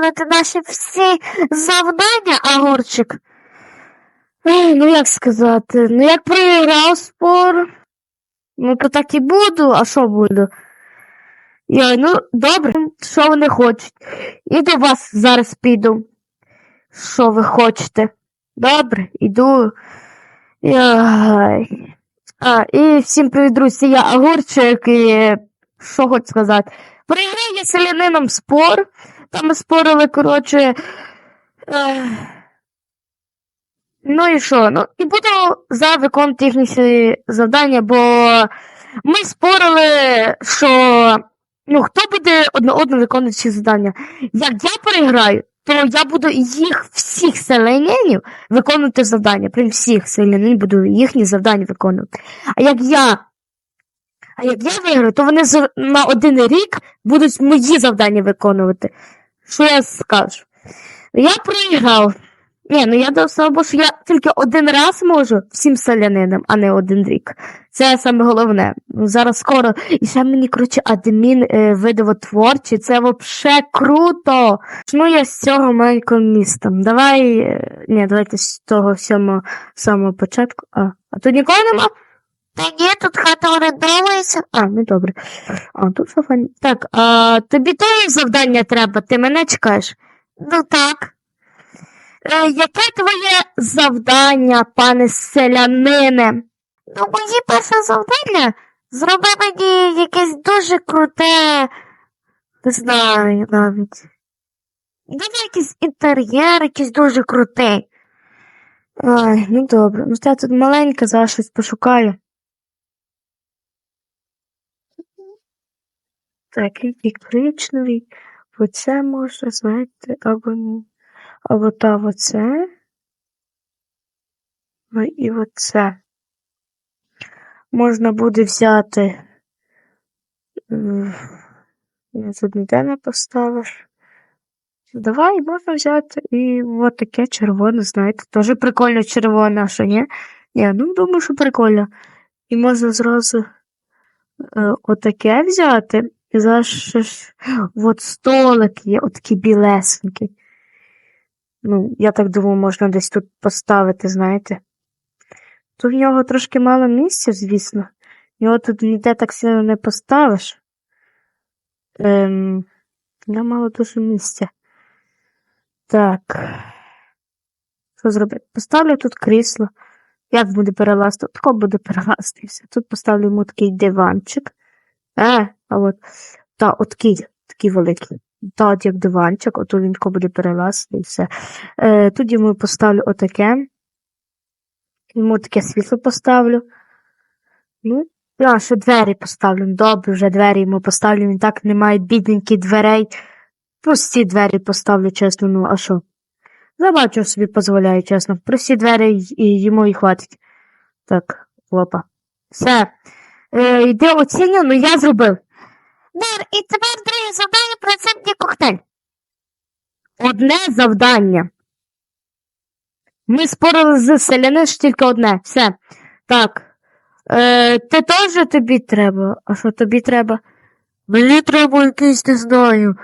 виконати наші всі завдання, Агурчик? Ну, як сказати, ну як проіграв спор, ну то так і буду, а що буду? Йой, ну добре, що вони хочуть. І до вас зараз піду. Що ви хочете? Добре, іду. Яй. А, і всім привіт, друзі, я Агурчик, і що хочу сказати. Проіграв я селянином спор. Там спорили, коротше. Ех. Ну і що? Ну, і буду зараз виконувати їхні завдання, бо ми спорили, що ну, хто буде одне одне виконувати ці завдання. Як я переграю, то я буду їх всіх селянинів виконувати завдання. Прям всіх селянин буду їхні завдання виконувати. А як я. А як я виграю, то вони на один рік будуть мої завдання виконувати. Що я скажу? Я проіграв. Ні, ну я до того, що я тільки один раз можу всім селянинам, а не один рік. Це саме головне. Ну, Зараз скоро. І ще мені, коротше, адмін е, видав творчий. Це взагалі круто. Ну, я з цього маленького міста. Давай. е, Ні, давайте з того всього самого початку. А, а тут нікого нема? Ні, тут хата орендовується. А, ну добре. А, тут все файно. Так, а тобі теж завдання треба, ти мене чекаєш? Ну так. Е, яке твоє завдання, пане селянине? Ну, моє перше завдання зроби мені якесь дуже круте. Не знаю навіть. Давай якийсь інтер'єр, якийсь дуже крутий. Ой, ну добре. Ну, я тут маленька, зараз щось пошукаю. Такий і коричневий. Оце може, знаєте, або. Або та оце. Ну і оце. Можна буде взяти. Я тут ніде не поставиш. Давай, можна взяти і от таке червоне, знаєте, теж прикольно червоне, а що ні? Ні, ну думаю, що прикольно. І можна зразу е, отаке взяти. І зараз ж от столик є, отакий білесенький. Ну, я так думаю, можна десь тут поставити, знаєте. Тут в нього трошки мало місця, звісно. Його тут ніде так сильно не поставиш. Ем, я мало дуже місця. Так. Що зробити? Поставлю тут крісло. Як буде перелазити? Тако буде перелазити все. Тут поставлю йому такий диванчик. Е, а от. Та, от такий, великий. Та, от як диванчик, от він буде перелазити і все. Е, тут йому поставлю отаке. Йому таке світло поставлю. Ну, я ще двері поставлю. Ну, Добре, вже двері йому поставлю. Він так не має бідненьких дверей. Прості двері поставлю, чесно, ну а що? Забачу собі дозволяю, чесно. Прості двері і йому і хватить. Так, хлопа. Все. Е, йди оціню, ну я зробив. Дар, і тепер друге завдання про рецептний коктейль. Одне завдання. Ми спорили з селянин, тільки одне. Все. Так. Е, ти теж тобі треба. А що тобі треба? Мені треба якийсь, не знаю.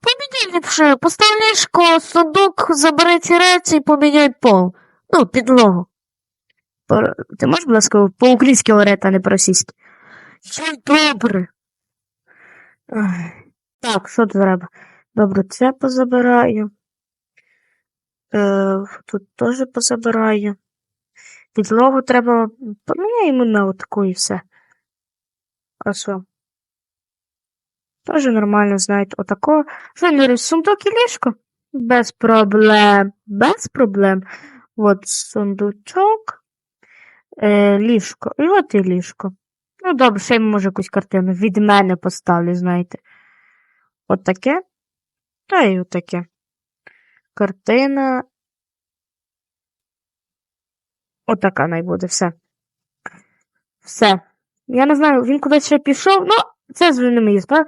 Поміняй ліпше, постав ліжко, сундук, забери ці речі і поміняй пол. Ну, підлогу. Ти можеш, будь ласка, по-українськи говорити, а не по-російськи? Що добре. Так, що треба? Добре, це позабираю. Е, тут теж позабираю. Підлогу треба. Поміняємо на отаку і все. А що? Тоже нормально, знаєте, отако. Що не сундук і ліжко? Без проблем. Без проблем. От сундучок, е, ліжко. І от і ліжко. Ну, добре, ще й може якусь картину. Від мене поставлю, знаєте. От. Та й отаке. Картина. Отака най буде, все. Все. Я не знаю, він кудись ще пішов. Ну, це вже не мої справи.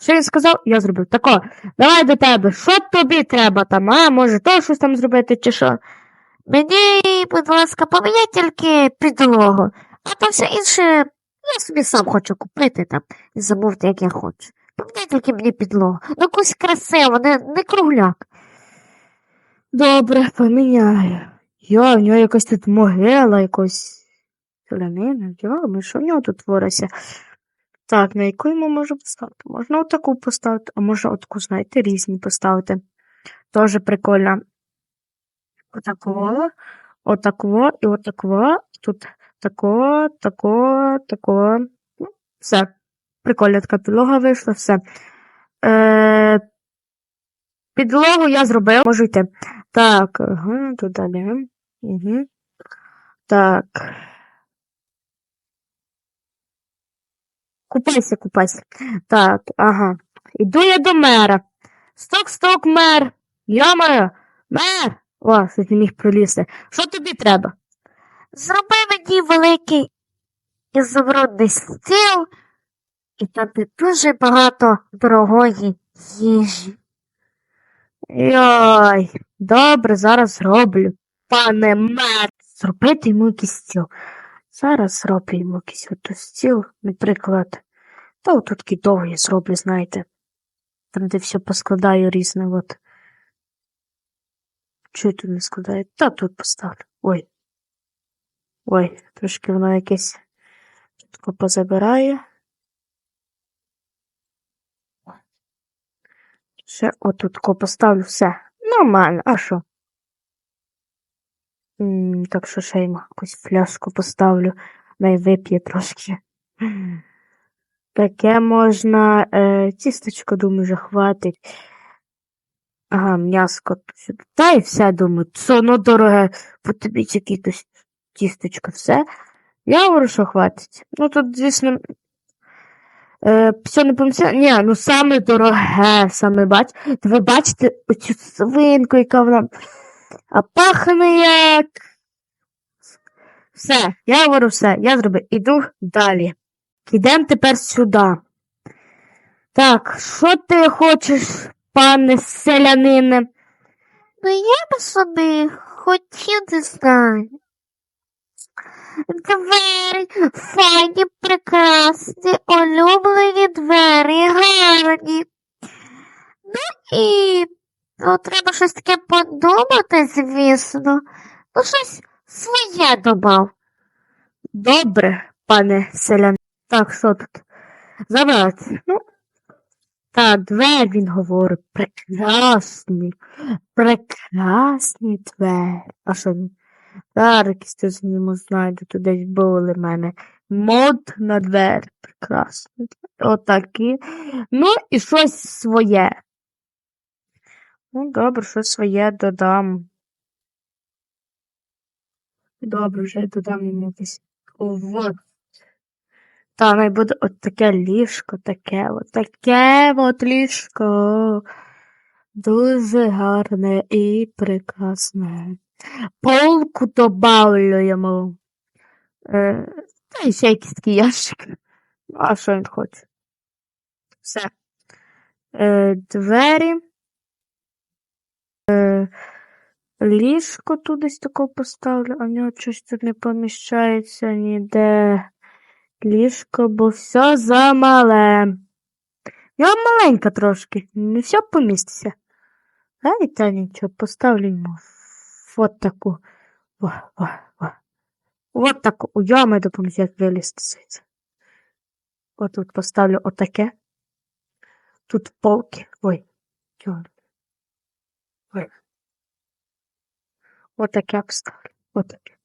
Що він сказав, я зробив. Тако, давай до тебе. Що тобі треба там, а? Може, то щось там зробити, чи що? Мені, будь ласка, поміняй тільки підлогу. А то все інше я собі сам хочу купити там і замовити, як я хочу. Поміняй тільки мені підлогу. Ну якусь красиву, не, не кругляк. Добре, поміняю. Йо, в нього якась тут могила, якось селянина. Йо, що в нього тут твориться? Так, на яку йому можу поставити? Можна отаку поставити, а можна отаку, знаєте, різні поставити. Тоже прикольно. Отакого, отакого і отакого. Тут такого, такого, такого. Ну, Все. Прикольна така підлога вийшла, все. Е, підлогу я зробив, можу йти. Так, ага, тут далі. Угу. Так. Купайся, купайся. Так, ага. Іду я до мера. Сток-сток, мер. Йомаю, мер. О, щось не міг пролізти. Що тобі треба? Зроби мені великий ізумрудний стіл, і там де дуже багато дорогої їжі. Йой, добре, зараз зроблю. Пане мер. Зробити йому якийсь стіл. Зараз зроблю йому якийсь ото стіл, наприклад. Та отут такий зроблю, знаєте. Там, де все поскладаю різне, от. Чого тут не складаю? Та тут поставлю. Ой. Ой, трошки воно якесь тако позабирає. Ще отут поставлю все. Нормально, а що? Так що ще йому якусь фляжку поставлю, най вип'є трошки. Таке можна. Е, тістечко, думаю, вже хватить. Ага, м'яско сюди. Та і все, думаю, це ну дороге, потрібно якесь тістечко, все. Я говорю, що хватить. Ну тут, звісно. Е, все не поміся. Ні, ну саме дороге, саме бач. Ви бачите оцю свинку, яка вона. А пахне як. Все, я говорю все, я зробив. Іду далі. Йдемо тепер сюди. Так, що ти хочеш, пане селянине? Ну я би собі хотів не знаю. Двері, файні, прекрасні, улюблені двері, гарні. Ну і ну, треба щось таке подумати, звісно. Ну, щось своє добав. Добре, пане селян. Так, що тут? Забрати. Ну. Так, двері, він говорить. Прекрасні. Прекрасні двері. А що він? Зараз тут зніму знайду, десь були мене. Мод на двері. Прекрасні. Отакі. Ну, і щось своє. Ну, добре, щось своє додам. Добре, вже додам якесь. О, вот. Та най буде от таке ліжко, таке, от таке от ліжко. Дуже гарне і прекрасне. Полку добавлю йому. Е, та й ще якийсь такий ящик. Ну, А що він хоче? Все. Е, двері. Е, ліжко тут десь тако поставлю, а в нього щось тут не поміщається ніде. Ліжко, бо все замале. Я маленька трошки, не все поміститься. А і та нічого, поставлю йому от таку. О, о, о. От таку. У ями допоможе, як вилізти звідси. От тут поставлю отаке. Тут полки. Ой. чорт. Ой. Отаке поставлю. Отаке.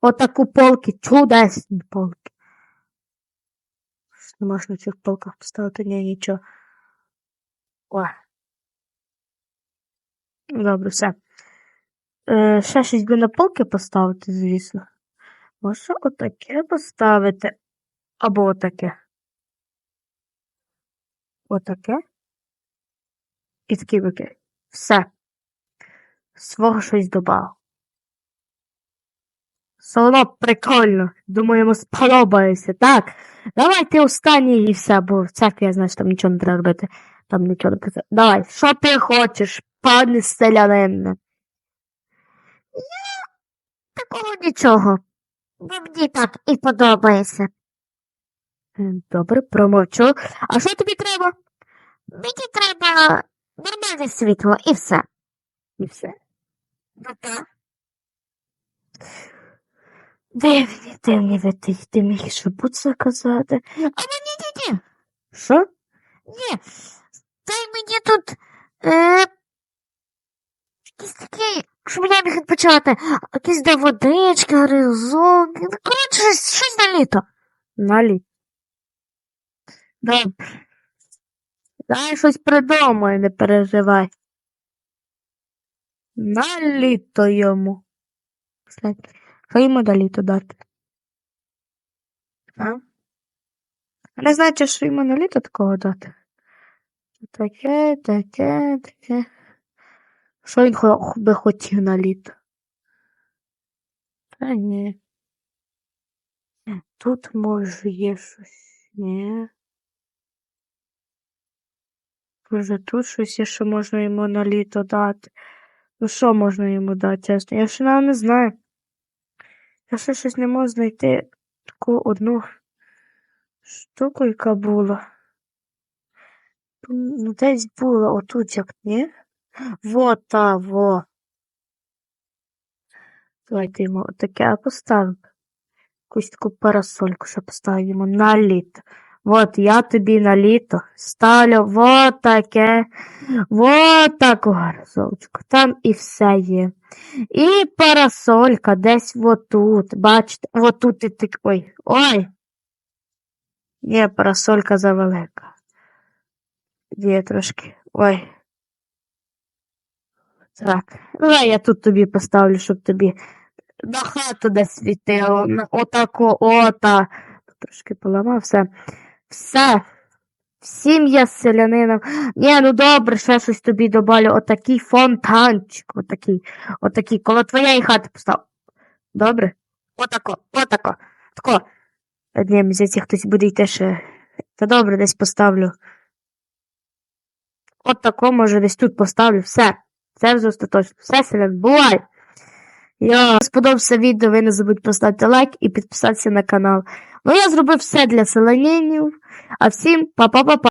Отаку полки, чудесні полки. Не можеш на цих полках поставити ні, нічого. О. Добре, все. Е, ще щось би на полки поставити, звісно. Можна отаке поставити. Або отаке. Отаке. І такі бики. Все. Свого щось додав. Одно прикольно. Думаю, йому сподобається. Так. Давай ти останній і все, бо всяке, я знаю, що там нічого не треба робити. Там нічого не треба. Давай, що ти хочеш, пане селянине? Такого нічого. Бо мені так і подобається. Е, Добре, промовчу. А що тобі треба? Мені треба нормальне світло і все. І все. Ну так. Дивні, дивні ви ти, ти міг що будь заказати. А ні-ні-ні. Що? Ні. Дай мені тут е, якісь такі, щоб я міг відпочивати. Якісь де водички, горизонт. Ну, Коротше, щось, щось на літо. Налі. Добре. Дай щось придумаю, не переживай. На літо йому. Кстати, Що йому на літо дати? А? Не значить, що йому на літо такого дати. Таке, таке, таке. Що він би хотів на літо? Та ні. Тут може є щось. Ні. Може, тут щось є, що можна йому на літо дати. Ну що можна йому дати? Я ще навіть не знаю. Я ще щось не можу знайти таку одну штуку, яка була. Ну, десь була отут, як ні? Во та, во. Давайте йому таке поставимо. Якусь таку парасольку, що поставимо на літо. От я тобі на літо ставлю вот таке, вот таку парасольку. Там і все є. І парасолька десь отут. Бачите, отут і так. Ой, ой. Ні, парасолька завелика. Є трошки. Ой. Так. Давай я тут тобі поставлю, щоб тобі на хату десь світило. Отако, ота. Трошки поламав все. Все. Всім я з селянином. Ні, ну добре, ще щось тобі добавлю. Отакий фонтанчик. Отакий. Отакий. Коло твоєї хати постав. Добре? Отако, отако. Тако. Та ні, мені здається, хтось буде йти ще. Та добре, десь поставлю. От тако, може, десь тут поставлю. Все. Це вже остаточно. Все, селян, бувай! Я сподобався відео, ви не забудьте поставити лайк і підписатися на канал. Ну, я зробив все для селянинів. А всім па-па-па-па.